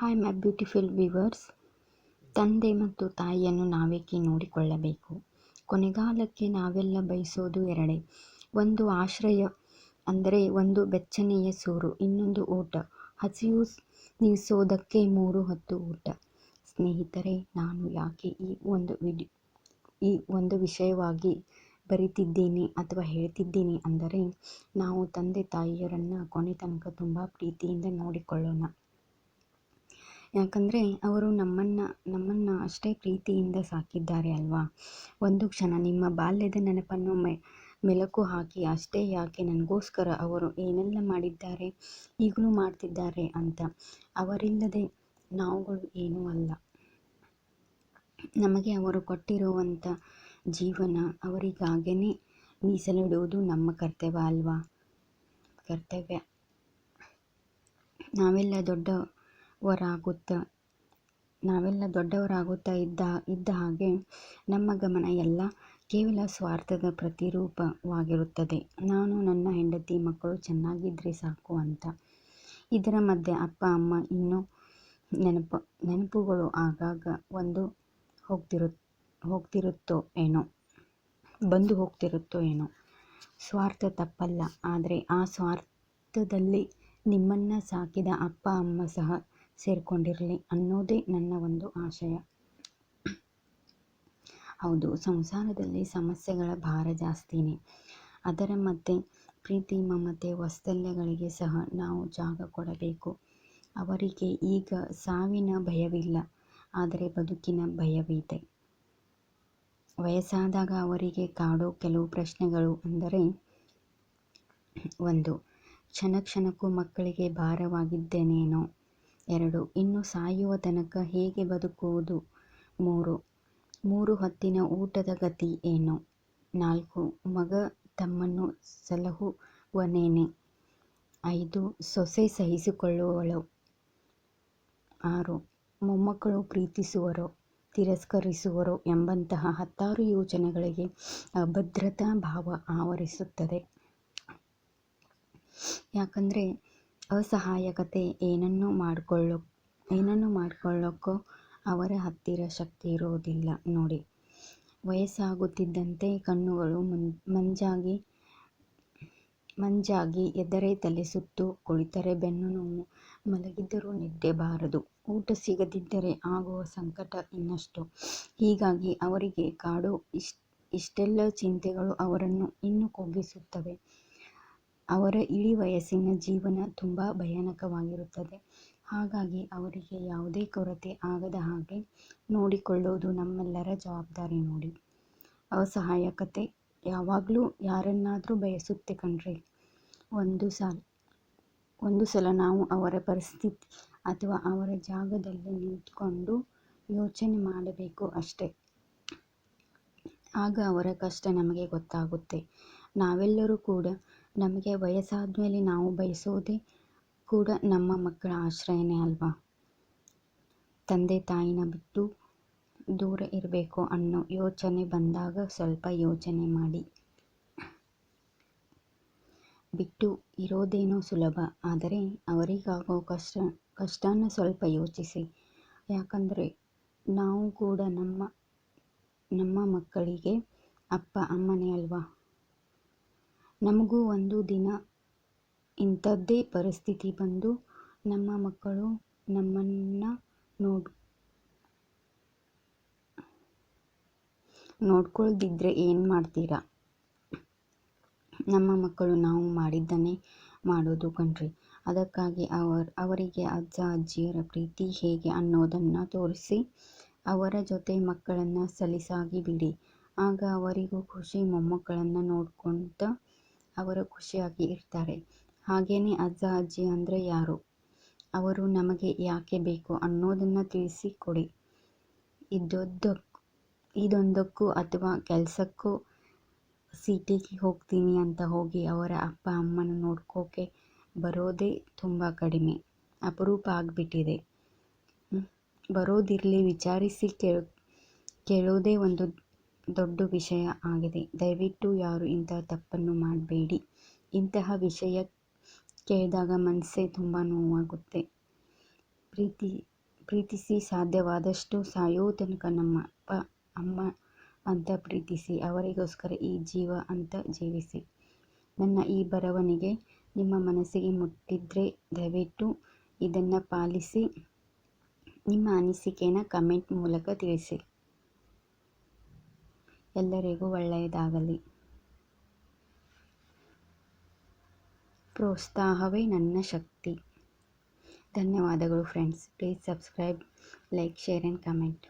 Hi my beautiful viewers ತಂದೆ ಮತ್ತು ತಾಯಿಯನ್ನು ನಾವೇಕೆ ನೋಡಿಕೊಳ್ಳಬೇಕು. ಕೊನೆಗಾಲಕ್ಕೆ ನಾವೆಲ್ಲ ಬಯಸೋದು ಎರಡೇ. ಒಂದು ಆಶ್ರಯ, ಅಂದರೆ ಒಂದು ಬೆಚ್ಚನೆಯ ಸೂರು, ಇನ್ನೊಂದು ಊಟ. ಹಸಿವು ನಿಲ್ಲಿಸೋದಕ್ಕೆ ಮೂರು ಹೊತ್ತು ಊಟ. ಸ್ನೇಹಿತರೆ, ನಾನು ಯಾಕೆ ಈ ಒಂದು ವಿಡಿ, ಈ ಒಂದು ವಿಷಯವಾಗಿ ಬರಿತಿದ್ದೀನಿ ಅಥವಾ ಹೇಳ್ತಿದ್ದೀನಿ ಅಂದರೆ, ನಾವು ತಂದೆ ತಾಯಿಯರನ್ನು ಕೊನೆ ತನಕ ತುಂಬ ಪ್ರೀತಿಯಿಂದ ನೋಡಿಕೊಳ್ಳೋಣ. ಯಾಕಂದರೆ ಅವರು ನಮ್ಮನ್ನು ನಮ್ಮನ್ನು ಅಷ್ಟೇ ಪ್ರೀತಿಯಿಂದ ಸಾಕಿದ್ದಾರೆ ಅಲ್ವಾ? ಒಂದು ಕ್ಷಣ ನಿಮ್ಮ ಬಾಲ್ಯದ ನೆನಪನ್ನು ಮೆ, ಮೆಲುಕು ಹಾಕಿ ಅಷ್ಟೇ ಯಾಕೆ ನನಗೋಸ್ಕರ ಅವರು ಏನೆಲ್ಲ ಮಾಡಿದ್ದಾರೆ, ಈಗಲೂ ಮಾಡ್ತಿದ್ದಾರೆ ಅಂತ ಅವರಿಲ್ಲದೆ ನಾವುಗಳು ಏನೂ ಅಲ್ಲ. ನಮಗೆ ಅವರು ಕೊಟ್ಟಿರುವಂಥ ಜೀವನ ಅವರಿಗಾಗೇ ಮೀಸಲಿಡುವುದು ನಮ್ಮ ಕರ್ತವ್ಯ ಅಲ್ವಾ? ಕರ್ತವ್ಯ. ನಾವೆಲ್ಲ ದೊಡ್ಡವರಾಗುತ್ತಾ ನಾವೆಲ್ಲ ದೊಡ್ಡವರಾಗುತ್ತಾ ಇದ್ದ ಇದ್ದ ಹಾಗೆ ನಮ್ಮ ಗಮನ ಎಲ್ಲ ಕೇವಲ ಸ್ವಾರ್ಥದ ಪ್ರತಿರೂಪವಾಗಿರುತ್ತದೆ. ನಾನು, ನನ್ನ ಹೆಂಡತಿ, ಮಕ್ಕಳು ಚೆನ್ನಾಗಿದ್ದರೆ ಸಾಕು ಅಂತ. ಇದರ ಮಧ್ಯೆ ಅಪ್ಪ, ಅಮ್ಮ ಇನ್ನೂ ನೆನಪು, ನೆನಪುಗಳು ಆಗಾಗ ಒಂದು ಹೋಗ್ತಿರು, ಹೋಗ್ತಿರುತ್ತೋ ಏನೋ, ಬಂದು ಹೋಗ್ತಿರುತ್ತೋ ಏನೋ. ಸ್ವಾರ್ಥ ತಪ್ಪಲ್ಲ, ಆದರೆ ಆ ಸ್ವಾರ್ಥದಲ್ಲಿ ನಿಮ್ಮನ್ನು ಸಾಕಿದ ಅಪ್ಪ, ಅಮ್ಮ ಸಹ ಸೇರಿಕೊಂಡಿರಲಿ ಅನ್ನೋದೇ ನನ್ನ ಒಂದು ಆಶಯ. ಹೌದು, ಸಂಸಾರದಲ್ಲಿ ಸಮಸ್ಯೆಗಳ ಭಾರ ಜಾಸ್ತಿನೇ. ಅದರ ಮಧ್ಯೆ ಪ್ರೀತಿ, ಮಮತೆ, ವಾತ್ಸಲ್ಯಗಳಿಗೆ ಸಹ ನಾವು ಜಾಗ ಕೊಡಬೇಕು. ಅವರಿಗೆ ಈಗ ಸಾವಿನ ಭಯವಿಲ್ಲ, ಆದರೆ ಬದುಕಿನ ಭಯವಿದೆ. ವಯಸ್ಸಾದಾಗ ಅವರಿಗೆ ಕಾಡೋ ಕೆಲವು ಪ್ರಶ್ನೆಗಳು ಅಂದರೆ, ಒಂದು, ಕ್ಷಣ ಕ್ಷಣಕ್ಕೂ ಮಕ್ಕಳಿಗೆ ಭಾರವಾಗಿದ್ದೇನೇನೋ? ಎರಡು. ಇನ್ನು ಸಾಯುವ ತನಕ ಹೇಗೆ ಬದುಕುವುದು? ಮೂರು. ಮೂರು ಹೊತ್ತಿನ ಊಟದ ಗತಿ ಏನು? ನಾಲ್ಕು. ಮಗ ತಮ್ಮನ್ನು ಸಲಹುವನೇನೆ? ಐದು. ಸೊಸೆ ಸಹಿಸಿಕೊಳ್ಳುವಳು? ಆರು. ಮೊಮ್ಮಕ್ಕಳು ಪ್ರೀತಿಸುವರೋ, ತಿರಸ್ಕರಿಸುವರೋ ಎಂಬಂತಹ ಹತ್ತಾರು ಯೋಜನೆಗಳಿಗೆ ಅಭದ್ರತಾ ಭಾವ ಆವರಿಸುತ್ತದೆ. ಯಾಕಂದರೆ ಅಸಹಾಯಕತೆ ಏನನ್ನು ಮಾಡ್ಕೊಳ್ಳೋ, ಏನನ್ನು ಮಾಡಿಕೊಳ್ಳೋಕ್ಕೋ ಅವರ ಹತ್ತಿರ ಶಕ್ತಿ ಇರೋದಿಲ್ಲ ನೋಡಿ. ವಯಸ್ಸಾಗುತ್ತಿದ್ದಂತೆ ಕಣ್ಣುಗಳು ಮಂಜಾಗಿ ಮಂಜಾಗಿ ಎದರೆ ತಲೆ ಸುತ್ತು ಕುಳಿತರೆ ಬೆನ್ನು ನೋವು ಮಲಗಿದ್ದರೂ ನಿದ್ದೆ ಬಾರದು. ಊಟ ಸಿಗದಿದ್ದರೆ ಆಗುವ ಸಂಕಟ ಇನ್ನಷ್ಟು. ಹೀಗಾಗಿ ಅವರಿಗೆ ಕಾಡು ಇಶ್ ಇಷ್ಟೆಲ್ಲ ಚಿಂತೆಗಳು ಅವರನ್ನು ಇನ್ನೂ ಕುಗ್ಗಿಸುತ್ತವೆ. ಅವರ ಇಳಿ ವಯಸ್ಸಿನ ಜೀವನ ತುಂಬ ಭಯಾನಕವಾಗಿರುತ್ತದೆ. ಹಾಗಾಗಿ ಅವರಿಗೆ ಯಾವುದೇ ಕೊರತೆ ಆಗದ ಹಾಗೆ ನೋಡಿಕೊಳ್ಳೋದು ನಮ್ಮೆಲ್ಲರ ಜವಾಬ್ದಾರಿ ನೋಡಿ. ಅಸಹಾಯಕತೆ ಯಾವಾಗಲೂ ಯಾರನ್ನಾದರೂ ಬಯಸುತ್ತೆ ಕಣ್ರಿ. ಒಂದು ಸಲ ಒಂದು ಸಲ ನಾವು ಅವರ ಪರಿಸ್ಥಿತಿ ಅಥವಾ ಅವರ ಜಾಗದಲ್ಲಿ ನಿಂತ್ಕೊಂಡು ಯೋಚನೆ ಮಾಡಬೇಕು ಅಷ್ಟೇ. ಆಗ ಅವರ ಕಷ್ಟ ನಮಗೆ ಗೊತ್ತಾಗುತ್ತೆ. ನಾವೆಲ್ಲರೂ ಕೂಡ ನಮಗೆ ವಯಸ್ಸಾದ ಮೇಲೆ ನಾವು ಬಯಸೋದೇ ಕೂಡ ನಮ್ಮ ಮಕ್ಕಳ ಆಶ್ರಯನೇ ಅಲ್ವಾ? ತಂದೆ ತಾಯಿನ ಬಿಟ್ಟು ದೂರ ಇರಬೇಕು ಅನ್ನೋ ಯೋಚನೆ ಬಂದಾಗ ಸ್ವಲ್ಪ ಯೋಚನೆ ಮಾಡಿ. ಬಿಟ್ಟು ಇರೋದೇನೋ ಸುಲಭ, ಆದರೆ ಅವರಿಗಾಗೋ ಕಷ್ಟ, ಕಷ್ಟನ ಸ್ವಲ್ಪ ಯೋಚಿಸಿ. ಯಾಕಂದರೆ ನಾವು ಕೂಡ ನಮ್ಮ ನಮ್ಮ ಮಕ್ಕಳಿಗೆ ಅಪ್ಪ, ಅಮ್ಮನೇ ಅಲ್ವಾ? ನಮಗೂ ಒಂದು ದಿನ. ಇಂಥದ್ದೇ ಪರಿಸ್ಥಿತಿ ಬಂದು ನಮ್ಮ ಮಕ್ಕಳು ನಮ್ಮನ್ನು ನೋಡಿ, ನೋಡ್ಕೊಳ್ದಿದ್ರೆ ಏನು ಮಾಡ್ತೀರಾ? ನಮ್ಮ ಮಕ್ಕಳು ನಾವು ಮಾಡಿದ್ದನ್ನೇ ಮಾಡೋದು ಕಣ್ರಿ. ಅದಕ್ಕಾಗಿ ಅವರ, ಅವರಿಗೆ ಅಜ್ಜ, ಅಜ್ಜಿಯರ ಪ್ರೀತಿ ಹೇಗೆ ಅನ್ನೋದನ್ನು ತೋರಿಸಿ ಅವರ ಜೊತೆ ಮಕ್ಕಳನ್ನು ಸಲೀಸಾಗಿ ಬಿಡಿ. ಆಗ ಅವರಿಗೂ ಖುಷಿ ಮೊಮ್ಮಕ್ಕಳನ್ನು ನೋಡ್ಕೊತ ಅವರು ಖುಷಿಯಾಗಿ ಇರ್ತಾರೆ. ಹಾಗೇನೆ ಅಜ್ಜ, ಅಜ್ಜಿ ಅಂದರೆ ಯಾರು? ಅವರು ನಮಗೆ ಯಾಕೆ ಬೇಕು ಅನ್ನೋದನ್ನು ತಿಳಿಸಿ ಕೊಡಿ ಇದೊಂದಕ್ಕೂ ಇದೊಂದಕ್ಕೂ ಅಥವಾ ಕೆಲಸಕ್ಕೂ ಸಿಟಿಗೆ ಹೋಗ್ತೀನಿ ಅಂತ ಹೋಗಿ ಅವರ ಅಪ್ಪ, ಅಮ್ಮನ ನೋಡ್ಕೋಕೆ ಬರೋದೇ ತುಂಬ ಕಡಿಮೆ. ಅಪರೂಪ ಆಗಿಬಿಟ್ಟಿದೆ. ಬರೋದಿರಲಿ, ವಿಚಾರಿಸಿ ಕೇಳ, ಕೇಳೋದೇ ಒಂದು ದೊಡ್ಡ ವಿಷಯ ಆಗಿದೆ. ದಯವಿಟ್ಟು ಯಾರು ಇಂತಹ ತಪ್ಪನ್ನು ಮಾಡಬೇಡಿ. ಇಂತಹ ವಿಷಯ ಕೇಳಿದಾಗ ಮನಸ್ಸೇ ತುಂಬ ನೋವಾಗುತ್ತೆ. ಪ್ರೀತಿ, ಪ್ರೀತಿಸಿ ಸಾಧ್ಯವಾದಷ್ಟು ಸಾಯೋ ತನಕ ನಮ್ಮ ಅಪ್ಪ, ಅಮ್ಮ ಅಂತ ಪ್ರೀತಿಸಿ, ಅವರಿಗೋಸ್ಕರ ಈ ಜೀವ ಅಂತ ಜೀವಿಸಿ. ನನ್ನ ಈ ಬರವಣಿಗೆ ನಿಮ್ಮ ಮನಸ್ಸಿಗೆ ಮುಟ್ಟಿದ್ರೆ ದಯವಿಟ್ಟು ಇದನ್ನು ಪಾಲಿಸಿ, ನಿಮ್ಮ ಅನಿಸಿಕೆನ ಕಮೆಂಟ್ ಮೂಲಕ ತಿಳಿಸಿ. ಎಲ್ಲರಿಗೂ ಒಳ್ಳೆಯದಾಗಲಿ. ಪ್ರೋತ್ಸಾಹವೇ ನನ್ನ ಶಕ್ತಿ. ಧನ್ಯವಾದಗಳು friends. Please subscribe like share and comment.